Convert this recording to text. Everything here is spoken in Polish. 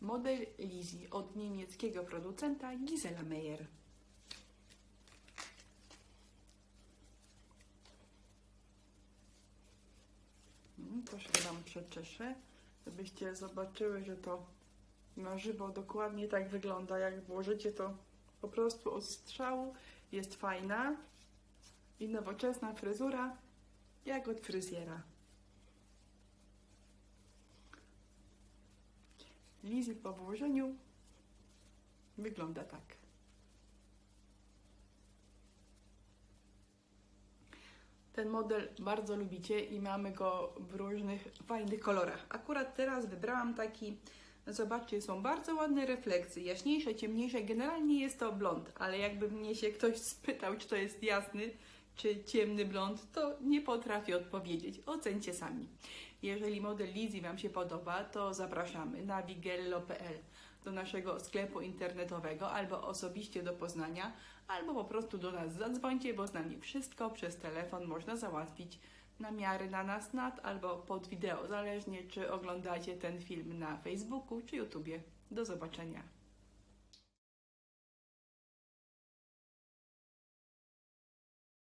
Model Lizzie od niemieckiego producenta Gisela Meyer. Mm, Troszkę Wam przeczeszę, żebyście zobaczyły, że to na żywo dokładnie tak wygląda. Jak włożycie to po prostu od strzału, jest fajna i nowoczesna fryzura, jak od fryzjera. Lizzy po włożeniu wygląda tak. Ten model bardzo lubicie i mamy go w różnych fajnych kolorach. Akurat teraz wybrałam taki, zobaczcie, są bardzo ładne refleksy, jaśniejsze, ciemniejsze. Generalnie jest to blond, ale jakby mnie się ktoś spytał, czy to jest jasny, czy ciemny blond, to nie potrafię odpowiedzieć. Ocencie sami. Jeżeli model Lizzy Wam się podoba, to zapraszamy na wigello.pl do naszego sklepu internetowego albo osobiście do Poznania, albo po prostu do nas zadzwońcie, bo z nami wszystko przez telefon można załatwić na miarę na nas nad albo pod wideo, zależnie czy oglądacie ten film na Facebooku czy YouTubie. Do zobaczenia.